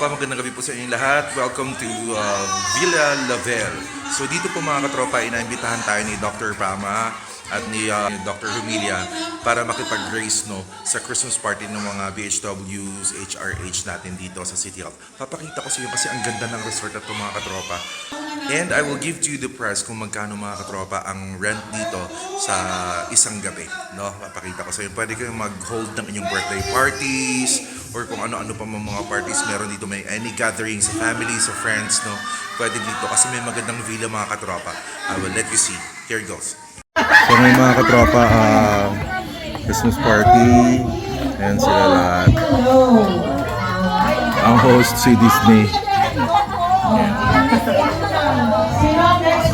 katropa, magandang gabi po sa inyong lahat. Welcome to uh, Villa Lavel. So dito po mga katropa, inaimbitahan tayo ni Dr. Pama at ni uh, Dr. Humilia para makipag-grace no, sa Christmas party ng mga BHWs, HRH natin dito sa City Hall. Papakita ko sa iyo kasi ang ganda ng resort at mga katropa. And I will give to you the price kung magkano mga katropa ang rent dito sa isang gabi. No? Papakita ko sa iyo. Pwede kayong mag-hold ng inyong birthday parties or kung ano-ano pa mga mga parties meron dito. May any gathering sa family, sa friends. No? Pwede dito kasi may magandang villa mga katropa. I will let you see. Here goes. So may mga katropa, uh, Christmas party. Ayan sila lahat. Ang host si Disney. Sino ang next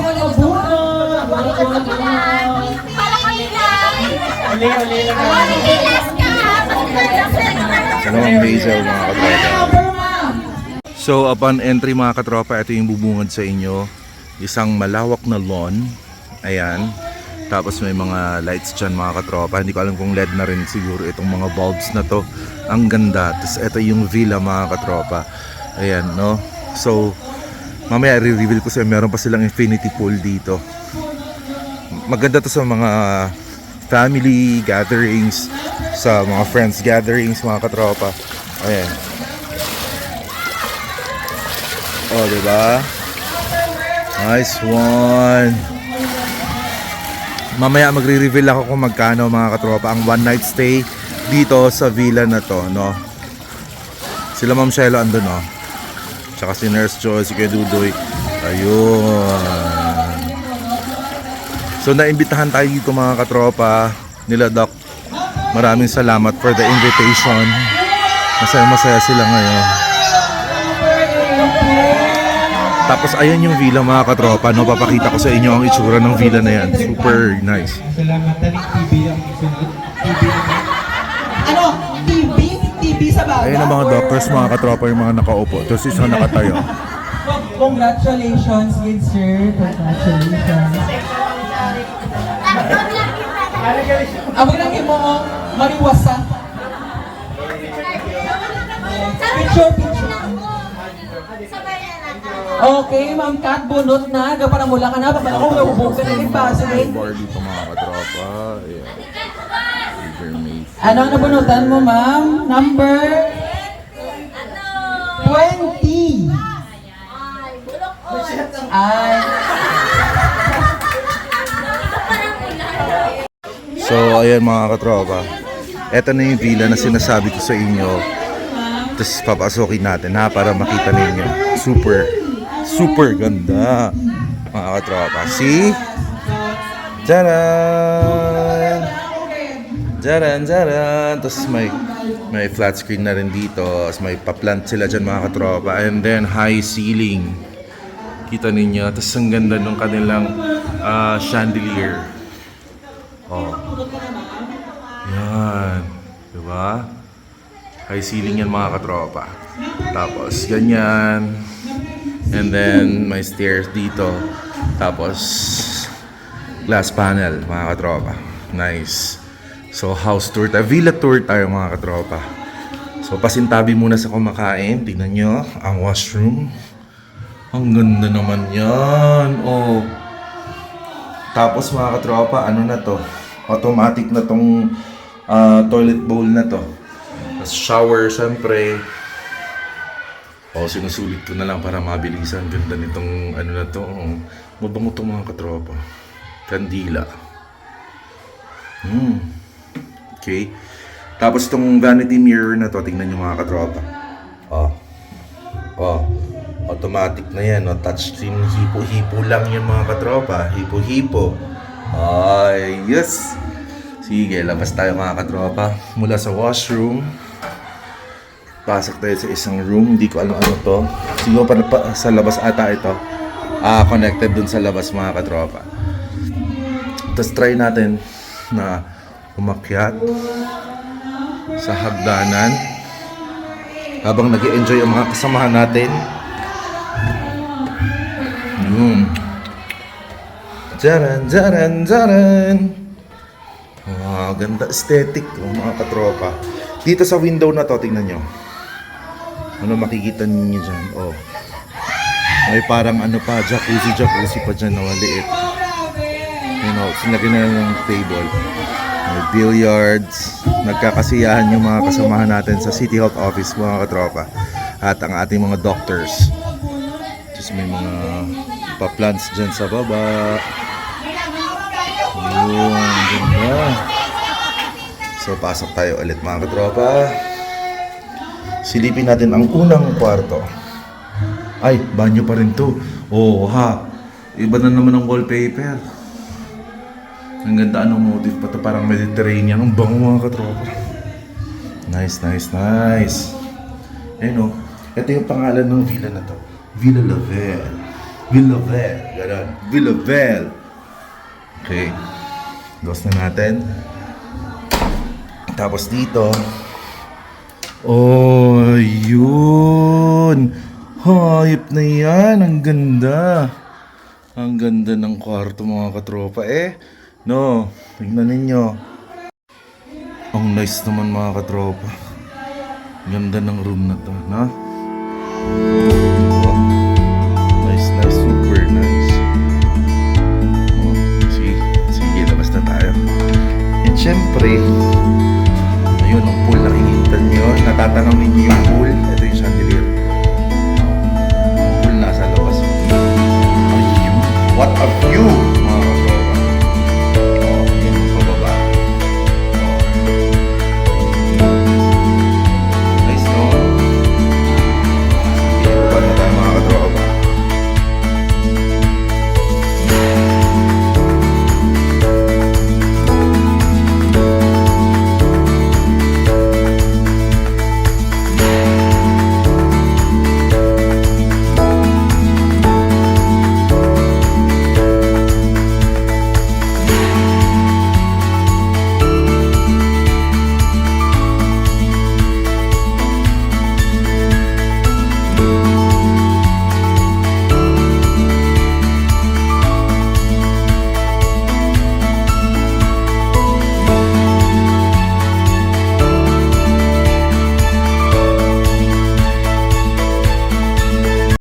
Dalawang basil mga katropa. So upon entry mga katropa, ito yung bubungad sa inyo. Isang malawak na lawn. Ayan. Tapos may mga lights dyan mga katropa. Hindi ko alam kung LED na rin siguro itong mga bulbs na to. Ang ganda. Tapos ito yung villa mga katropa. Ayan no. So mamaya i-reveal ko sa meron pa silang infinity pool dito. Maganda to sa mga family gatherings, sa mga friends gatherings mga katropa. Ayan. Oh, di ba? Nice one. Mamaya magre-reveal ako kung magkano mga katropa ang one night stay dito sa villa na to, no? Sila Ma'am Shelo andun, no? Tsaka si Nurse Joy, si Kuya Dudoy. Ayun. So naimbitahan tayo dito mga katropa nila Doc. Maraming salamat for the invitation. Masaya-masaya sila ngayon. Tapos ayan yung villa mga katropa, no? Papakita ko sa inyo ang itsura ng villa na yan. Super nice. Salamat taling TV ang isunod. TV Ano? TV? TV sa baga? Ayun ang mga doctors, mga katropa, yung mga nakaupo. Tapos isa nakatayo. Congratulations, good sir. Congratulations. Amo lang mo mariwasa. Picture, picture. Okay, Ma'am Kat, bunot na. Gapa na mula ka na. Papala ko, naubog ka na rin pa. Sige. Bar dito mga katropa. Ano ang nabunutan mo, ma'am? Number 20. Ay. So, ayan mga katropa. Ito na yung villa na sinasabi ko sa inyo. Tapos papasokin natin ha para makita ninyo. Super, super ganda. Mga katropa. See? Jaran! Jaran, jaran! Tapos may, may flat screen na rin dito. Tapos may pa-plant sila dyan mga katropa. And then high ceiling. Kita ninyo. Tapos ang ganda ng kanilang ah, chandelier. Oh. Yan. Diba? High ceiling yan mga katropa. Tapos, ganyan. And then, may stairs dito. Tapos, glass panel mga katropa. Nice. So, house tour tayo. Villa tour tayo mga katropa. So, pasintabi muna sa kumakain. Tingnan nyo, ang washroom. Ang ganda naman yan. Oh. Tapos mga katropa, ano na to? Automatic na tong ah, toilet bowl na to. Tapos shower, syempre. O, sinusulit ko na lang para mabilisan. Ganda nitong ano na to. Oh. Mabango tong mga katropa. Kandila. Hmm. Okay. Tapos itong vanity mirror na to, tingnan nyo mga katropa. Automatic na yan, no? Touchscreen, hipo-hipo lang yan mga katropa. Hipo-hipo. Ay, yes! Sige, labas tayo mga katropa. Mula sa washroom. Pasok tayo sa isang room. Hindi ko alam ano to. Siguro pa, pa sa labas ata ito. Ah, connected dun sa labas mga katropa. Tapos try natin na umakyat sa hagdanan habang nag enjoy ang mga kasamahan natin. Yun. Jaran, jaran, jaran. Ah, ganda aesthetic oh, mga katropa. Dito sa window na to, tingnan nyo. Ano makikita ninyo dyan? Oh. May parang ano pa, jacuzzi, jacuzzi pa dyan na maliit. You know, sinagyan na ng table. May billiards. Nagkakasiyahan yung mga kasamahan natin sa City Health Office, mga katropa. At ang ating mga doctors. Tapos may mga pa-plants dyan sa baba. Yun, ganda. So, pasok tayo ulit mga katropa. Silipin natin ang unang kwarto. Ay, banyo pa rin to. Oo, ha. Iba na naman ang wallpaper. Ang ganda anong motif pa to parang Mediterranean. Ang bango mga katropa. Nice, nice, nice. Ayun o. Ito yung pangalan ng villa na to. Villa Lavel. Villa Lavel. Ganon. Villa Lavel. Okay. Close na natin. Tapos dito. Oh, yun. Hayop na yan. Ang ganda. Ang ganda ng kwarto mga katropa. Eh, no. Tignan ninyo. Ang nice naman mga katropa. Ganda ng room na to, no?